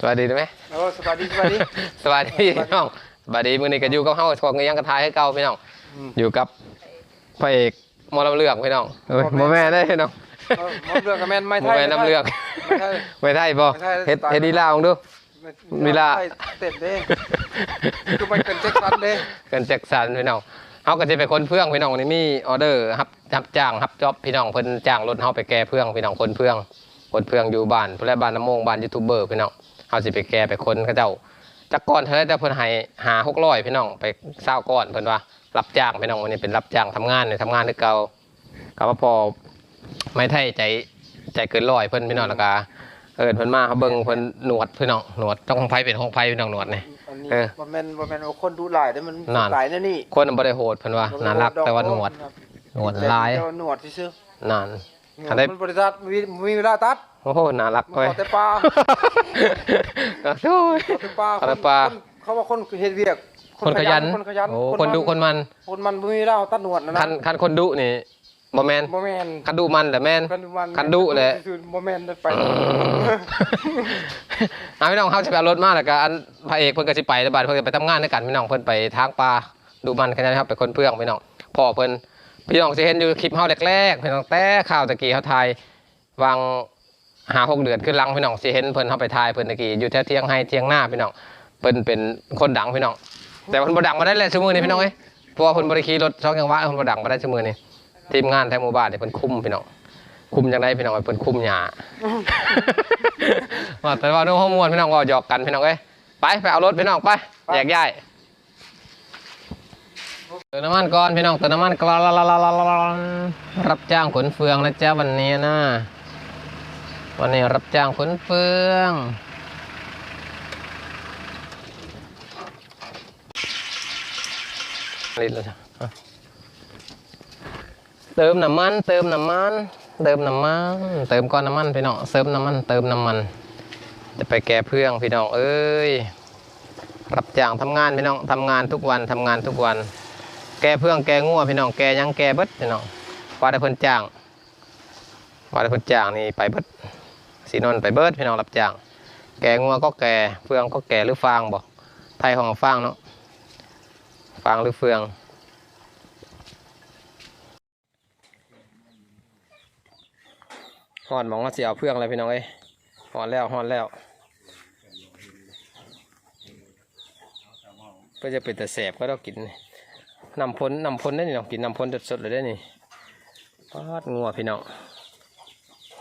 สวัสดีได้ไหมโอ้สวัสดีสวัสดีสวัสดีพี่น้องสวัสดีมื้อนี้ก็อยู่กับเฮาของยังกระทายให้เก่าพี่น้องอืมอยู่กับพระเอกหมอลำเลือกพี่น้องเอ้ยบ่บ่แม่นแม่ได้พี่น้องเออหมอเลือกกับแม่นไม้ไทบ่ยแม่น้ำเลือกไม่ไทยไม่ได้บ่ไม่ได้เฮ็ดตายเฮ็ดดีลาของดูมีลาไทยเต็ดเด้คือมันเป็นเจ็คสันเด้กันแจ็คสันพี่น้องเฮาก็จะไปคนเพื่องพี่น้องนี่มีออเดอร์รับรับจ้างรับจ็อบพี่น้องเพิ่นจ้างรถเฮาไปแก้เพื่องพี่น้องคนเพื่องคนเพื่องอยู่บ้านผู้ใดบ้านน้ำโมงบ้านยูทูบเบอร์พี่น้อง เฮาสิไปแก้ไปคนเขาเจ้าจักก่อนเท่าไหร่แต่เพิ่นให้หา600พี่น้องไปเช้าก่อนเพิ่นว่ารับจ้างพี่น้องวันนี้เป็นรับจ้างทำงานเนี่ยทำงานคือเก่าก็ว่าพอไม่ไทยใจใจเกินร้อยเพิ่นพี่น้องแล้วก็เอิ้นเพิ่นมาเขาเบิ่งเพิ่นหนวดพี่น้องหนวดต้องของไผเป็นของไผพี่น้องหนวดนี่อันนี้เออ บ่แม่นบ่แม่นว่าคนดูหลายเด้มันนั่น หลายแน่นี่คนบ่ได้โหดเพิ่นว่าน่ารักแต่ว่าหนวดหนวดลาย แต่ว่าหนวดซื่อนั่นๆหนว อัดนได้มันบริษัทมีมีเวลาตัดโอ้โหน่ารักมันเว้ยขอแต่ปลาโอ้ยขอแต่ปลาขอแต่ปลาคนเขาว่าคนเฮ็ดเวียกคนขยันคนขยันโอ้คนดุคนมัน คนมันบ่มีเวลาตัดหนวดนะนะคันคันคนดุนี่บ่แม่นบ่แม่นคันดุมันแต่แม่นคันมันคันดุแหละคือบ่แม่นได้ไปเอาพี่น้องเขาจะไปเอารถมาแล้วก็อันพระเอกเพิ่นก็สิไปแล้วบัดเพิ่นก็ไปทำงานด้วยกันพี่น้องเพิ่นไปทางป่าดูมันกันนะครับไปคนเพื่องพี่น้องพ่อเพิ่น พี่น้องสิเห็นอยู่คลิปเฮาแรกๆพี่น้องแต่ข่าวตะกี้เฮาถ่ายวางหาหกเดือนขึ้นหลังพี่น้องสิเห็นเพิ่นเฮาไปถ่ายเพิ่นตะกี้อยู่แถวเที่ยงให้เที่ยงหน้าพี่น้องเพิ่นเป็นคนดังพี่น้อง แต่เพิ่นบ่ดังมาได้เลยซุมื้อนี้พี่น้องเอ้ยเพราะว่าเพิ่นบ่ได้ขี่รถช่องจังหวะเพิ่นบ่ดังมาได้ซุมื้อนี้ทีมงานแถวหมู่บ้านนี่เพิ่นคุมพี่น้องคุมจังไดพี่น้องเอ้ยเพิ่นคุมหญ้าว่าแต่ว่าน้องข้อมูลพี่น้องก็หยอกกันพี่น้องเอ้ยไปไปเอารถพี่น้องไปแยกย้าย เติมน้ำมันก่อนพี่น้องเติมน้ำมันก่อนรับจ้างขนเฟืองนะจ๊ะวันนี้นะ วันนี้รับจ้างขนเฟืองลิตรแล้วจ้ะเติมน้ำมันเติมน้ำมันเติมน้ำมัน เติมก้อนน้ำมันพี่น้องเติมน้ำมันเติมน้ำมัน จะไปแก้เพื่องพี่น้องเอ้ยรับจ้างทำงานพี่น้องทำงานทุกวันทำงานทุกวัน แกเพื่องแกงัวพี่น้องแกยังแกเบิดพี่น้องว่าได้เพิ่นจ้างว่าได้เพิ่นจ้างนี่ไปเบิดสีนนไปเบิดพี่น้องรับจ้าง แกงัวก็แกเฟืองก็แกหรือฟางบ่ไทยของฟางเนาะฟางหรือเฟืองหอนหมองว่าสิเอาเพื่องอะไรพี่น้องเอ้ยหอนแล้วหอนแล้วก็จะเป็นแต่แสบก็ต้องกิน นี่นำพ้นนำพ้นได้นี่น้องกินนำพ้นสดๆเลยได้นี่ปาดงัวพี่น้อง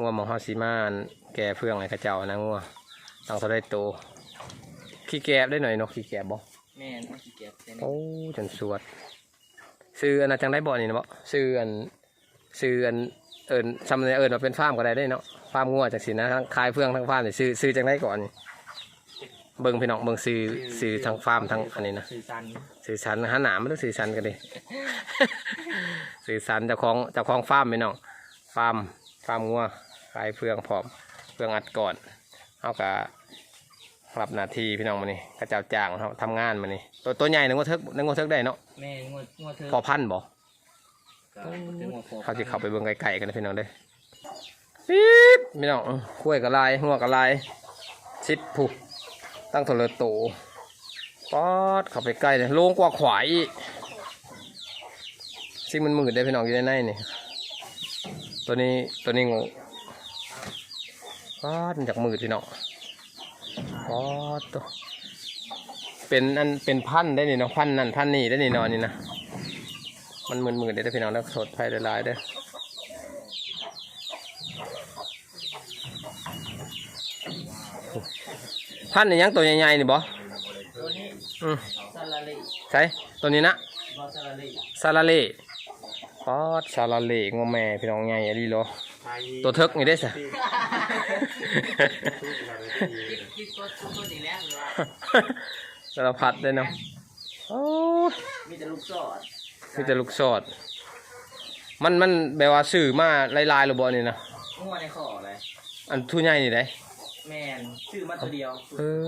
งัวหมองเฮาสีมานแก่เพื่องอะไรกระเจ้านะงัวตั้งเท่าได้โตขี้แกบได้หน่อยเนาะขี้แกบบ่แม่นเอาขี้เกียจเต็มโอ้จนสวดซื้ออันนั้นจังได้บ่นี่นะบ่ซื้ออันซื้ออันเอิญทำในเอิญมาเป็นฟาร์มก็ได้ได้เนาะฟาร์มงัวจากสินะทั้งขายเฟืองทั้งฟาร์มนี่ซื้อซื้อจังได้ก่อนนี่ เบิ่งพี่น้องเบิ่งซื้อซื้อทั้งฟาร์มทั้งอันนี้นะสื่อสันสื่อสารหาหนามไม่ต้องสื่อสารกันดิสื่อสารเจ้าของเจ้าของฟาร์มพี่น้องฟาร์มฟาร์มงัวขายเฟืองพร้อมเฟืองอัดก่อนเขาก็รับหน้าที่พี่น้องมานี่กระเจ้าจ้างเขาทำงานมานี่ตัวตัวใหญ่หนึ่งว่าเทิกหนึ่งว่าเทิกได้เนาะแม่งวดงวดเธอพอพันธุ์บ่ก็ถึงงวดพอเขาจะเข้าไปเบิ่งไก่ๆกันนะพี่น้องเด้อปี๊บพี่น้องกล้วยกระลายงัวกระลายชิดผู ตั้งโทรโตป๊อดเข้าไปใกล้เลยโลงกว่าขวายอีกซิมันมืดได้อพี่น้องอยู่ในในนี่ตัวนี้ตัวนี้งูป๊อดมันจากมืดพี่น้องป๊อดตัวเป็นอันเป็นพันได้นี่เนาะพันนั่นพันนี่ได้นี่นาะนี่นะมันมืนๆเด้อพี่น้องแล้วสดไฟหลายๆเด้ พันนี่ยังตัวใหญ่ๆนี่บ่ตัวนี้อืมซาลาลีใช่ตัวนี้นะบอซาลาลีซาลาเล่ปอดซาลาเล่งอแม่พี่น้องใหญ่อะดีโลตัวเทิกนี่ได้อสะ คิดคิดตัวตัวนี้แล้วหรือว่าสารพัดเลยเนาะโอ้ยมีแต่ลูกซอดมีแต่ลูกสอด มันมันแบบว่าสื่อมาลายๆหรือบ่นี่นะงวดในข้ออะไรอันทุใหญ่นี่ได้ แม่นชื่อมาตัวเดียวเออ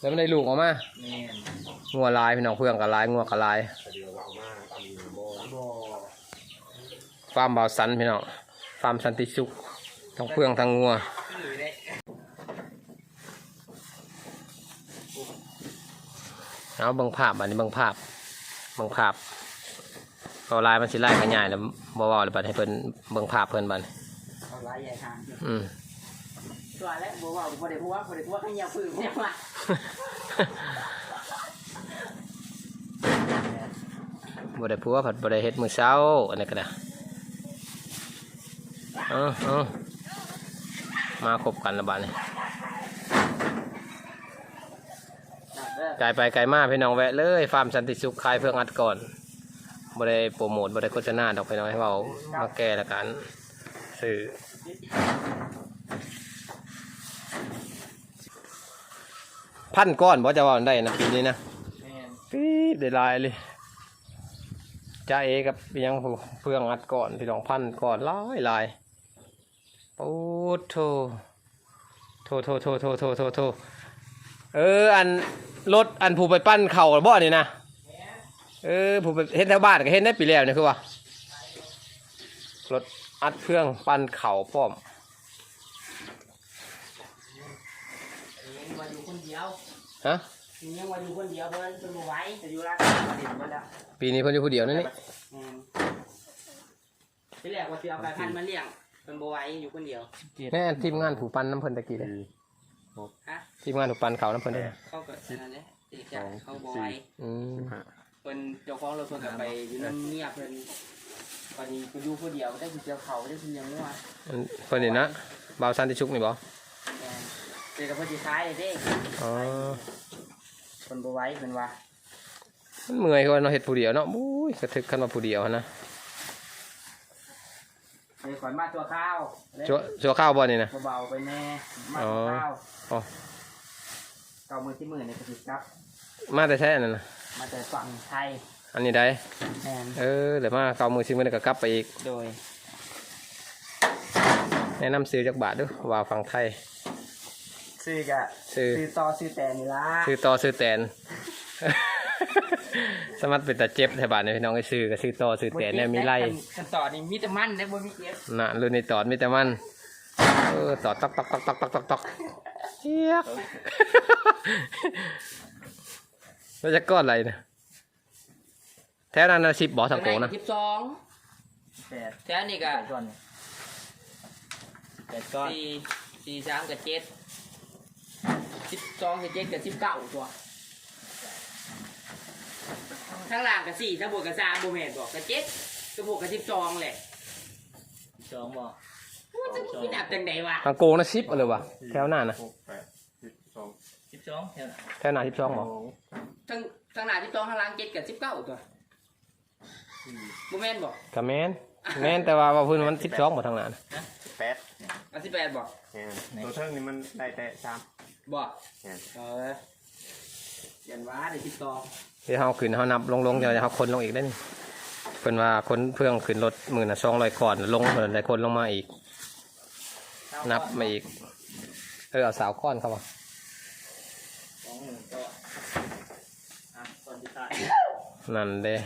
แล้วมันได้ลูกออกมาแม่นงัวลายพี่น้องเพื่อนกับลายงัวกับลายบอฟาร์มบาวสันพี่น้องฟาร์มสันติสุขทั้งเพื่องทั้งงัวชื่อได้เอาเบิ่งภาพอันนี้เบิ่งภาพเบิ่งภาพเอาลายมันสิไล่กันใหญ่แล้วบ่เว้าเลยบัดให้เพิ่นเบิ่งภาพเพิ่นบัดเอาไว้ใหญ่ทางอืม ตัวแล้วบัวว่าบัวเด็กบัวบัวเด็กบัวขยับปืนเนี่ยมาบ่ได้ผัวผัดบ่ได้เฮ็ดมื้อเช้าอันนี้ก็ได้เออเออมาคบกันและบัดนี้ไกลไปไกลมาพี่น้องแวะเลยฟาร์มสันติสุขขายเพื่องอัดก่อนบ่ได้โปรโมทบ่ได้โฆษณาดอกพี่น้องให้เว้ามาแก้ละกันสื่อ พันก้อนบ่จะว่าได้นะปีนี้นะแม่นปี๊ดได้หลายเลยจ้าเอกับยังผู้เพื่องอัดก่อนพี่น้องพันก่อนหลายหลายโอ้โถโถโถโถโถโถโถโถเอออันรถอันผู้ไปปั้นเข่าบ่นี่นะเออผู้ไปเห็นแถวบ้านก็เห็นได้ปีแล้วนี่คือว่ารถอัดเครื่องปั้นเข่าพร้อม ยังมาอ ยู่คนเดียวฮะยังมาอยู่คนเดียวเพิ่นเพิ่นบ่ไหวจะอยู่ร้านเด็ดหมดแล้วปีนี้เพิ่นอยู่ผู้เดียวนั่นนี่แม่นที่แรกว่าสิเอาไก่พันธุ์มาเลี้ยงเพิ่นบ่ไหวอยู่คนเดียว แน่ทีมงานผู้ปั้นน้ำเพิ่นตะกี้เลยฮะ ทีมงานผู้ปั้นเข่าน้ำเพิ่นเลยเขาก็นั่นแหละเอกจากเขาบ่ไหวอืมเพิ่นเจ้าของรถเพิ่นก็ไปอยู่นั่นเมียเพิ่นตอนนี้กูอยู่คนเดียวได้สิเจียวเขาได้สิเลี้ยงงัวอันเพิ่นนี่นะบ่าวสันติชุกนี่บ่แม่น เดี๋ยวก็เพิ่นสิขายเลยเด้อ๋อเพิ่นบ่ไหวเพิ่นว่ามันเมื่อยเขาเนาะเฮ็ดผู้เดียวเนาะอุ้ยกระทึกคันว่าผู้เดียวหั้นนะเดี๋ยวก่อนมาตัวข้าวชัวชัวข้าวบ่นี่นะ เบาๆไปแน่มาอ๋ตัอวข้าวอ๋อ เก้ามือที่มือในกระติกครับ มาแต่แท้นั่นน่ะมาแต่ฝั่งไทยอันนี้ได้ แมนเออเดี๋ยวมาเกามือซิมือนี่ก็กลับไปอีก โดย แนะนำซื้อจักบาทเดูว่าฝั่งไทย ซื้อกะซื้อ ซื้อต่อซื้อแต่นี่ละซื้อต่อซื้อแตน สมัครเป็นตาเจ็บแถวบ้านนี่พี่น้องไอ้ซื้อก็ซื้อต่อซื้อแตนเนี่ยมีไล่กันต่อนี่มีแต่มันได้บ่มีเก็บน่ะรุ่นนี้ตอดมีแต่มันเออตอดตอกตอกตอกตอกตอกตอกตอกเฮียกแล้วจะก้อนอะไรเนี่ยแท้นั้นนะสิบบ่อสังโกนะ สิบสองแปดแถวนี่ก็ก้อนแปดก้อนสี่สี่สามกับเจ็ด สิบสองกับเจ็ดกับสิบเก้าตัวข้างล่างกับสี่ทั้งบวกกับสามบวกแม่นบอกกับเจ็ดกับหกกับสิบสองแหละสองบอกว่าจะคิดนับจังไดวะสังโกนะสิบเอาเลยวะแถวหน้านะหกแปดสิบสองสิบสองแถวแถวหน้าสิบสองบ่ทั้งทั้งหน้าสิบสองข้างล่างเจ็ดกับสิบเก้าตัวบวแม่นบอกกะแมนแมนแต่ว่าว่าเพื้นมันสิบสองบ่ทางหน้านะแปดอันสิบแปดบอกเนี่ยตัวเทิงนี่มันได้แต่สาม บอกเนี่ยเออเขียนว่าเดี๋ยวสิบสองเดี๋ยวเฮาขึ้นเฮานับลงลงเดี๋ยวเฮาคนลงอีกได้นี่เพิ่นว่าคนเพื่องขึ้นรถหมื่นน่ะสองร้อยก่อนลงเพิ่นได้คนลงมาอีก นับมาอีก เออเอาสาวก้อนเข้ามาสองหมื่นตัวอะตอนที่ตายนั่นเด้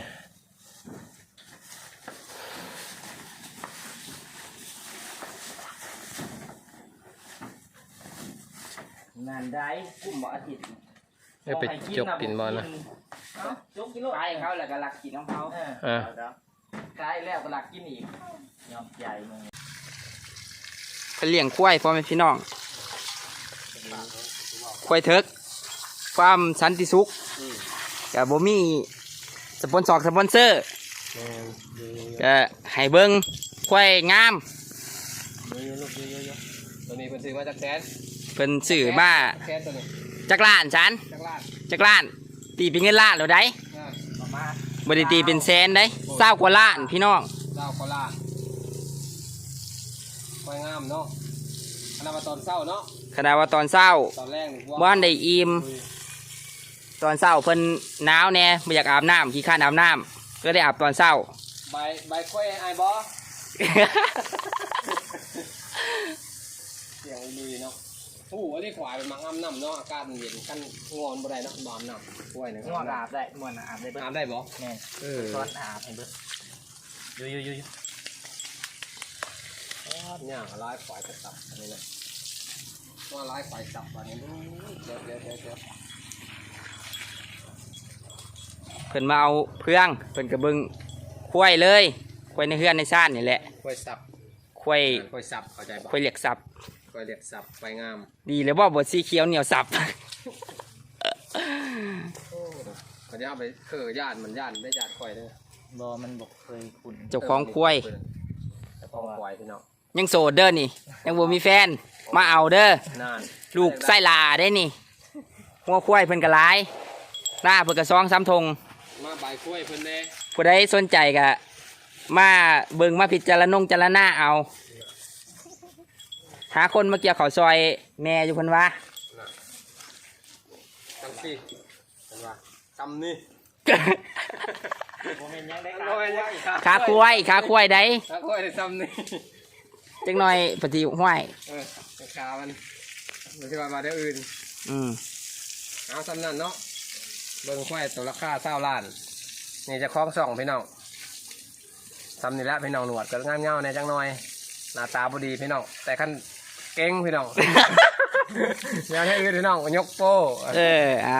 นานได้กุ้มบ่อาทิตย์เอ้ยไปจกกินบ่นะเอ้าจกกินลูกตายเขาแล้วก็หลักกินของเขาอ่าตายแล้วก็หลักกินอีกยอมใหญ่มึงไปเลี้ยงควายพ่อแม่พี่น้องควายเถิกความสันติสุขกับบ่มีสปอนเซอร์สปอนเซอร์ก็ให้เบิ่งควายงามตัวนี้เพิ่นซื้อมาจากแสน เพิ่นซื้อมาแสนตัวนี้จักล้านฉันจากลาดจักล้าน ตีเป็นเงินล้านแล้วได้อ่าบ่ได้ตีเป็นแสนได้เศร้ากว่าล้านพี่น้องเจ้าโคราชควายงามเนาะอันนั้นมาตอนเช้าเนาะขณะว่าตอนเช้าตอนแรกนี่พวกบ้านได้อิ่มตอนเช้าเพิ่นหนาวแน่ไม่อยากอาบน้ำขี้ข้านอาบน้ำก็ได้อาบตอนเช้า ใบใบควายไอ้ายบอเสียงดีเนาะ โอ้โหอันนี้ควายเป็นมังอ้ำน้ำเนาะอากาศมันเย็นกันงอนบ่ได้เนาะบ่อาบน้ำควายเนี่ยง่วงอาบได้ง่วงอาบได้เบิ้ลอาบได้บ่แม่เออก้อนอาบให้เบิ้ลยูยูยูเนี่ยลายควายกระตับอันนี้นะว่าลายควายสับอันนี้เดี๋ยวเดี๋ยวเดี๋ยวเดี๋ยวเพิ่นมาเอาเพื่องเพิ่นก็เบิ่งควายเลยควายในเฮือนในซ่านนี่แหละค่อยสับควายค่อยสับเข้าใจบ่ควายเหล็กสับค่ อยเรียกสับไปงามดีเลยบ่บทสีเขียวเหนียวสับเขาจะเอาไปเคือย่านมันย่านได้ย่านค่อยเด้อบอมันบอกเคยขุนเจ้าของควายเจ้าของควายพี่น้องยังโสดเด้อนี่ ยังบ่มีแฟน มาเอาเด้อ นานลูกไส้ลาได้นี่ หัวควายเพิ่นก็หลายหน้าเพิ่นก็ซองซ้ำทงมาใบกล้วยเพิ่นแน่ผู้ใดสนใจก็มาเบิ่งมาพิจารณงจารณาเอา หาคนมาเกี่ยวข้าวซอยแม่อยู่เพิ่นว่าจังสิเห็นว่าจำนี่โมเมนต์ยังได้โอ้ยยังอีกครับขาควายขาควายได้ขาควายได้จำนี่จังหน่อยปฏิห้วยเออขามันไม่ใช่ว่ามาเดี๋ยวอื่นอืมเอาสำนั่นเนาะเบิ่งควายตัวราคาเศร้าล้าน นี่จะคล้องส่องพี่น้องทำนี่แหละพี่น้องหนวดก็งามเงาในจังหน่อยหน้าตาบดีพี่น้องแต่ขั้น เก่งพี่น้อง อย่างให้อื่นพี่น้องยกโป้ เอออะ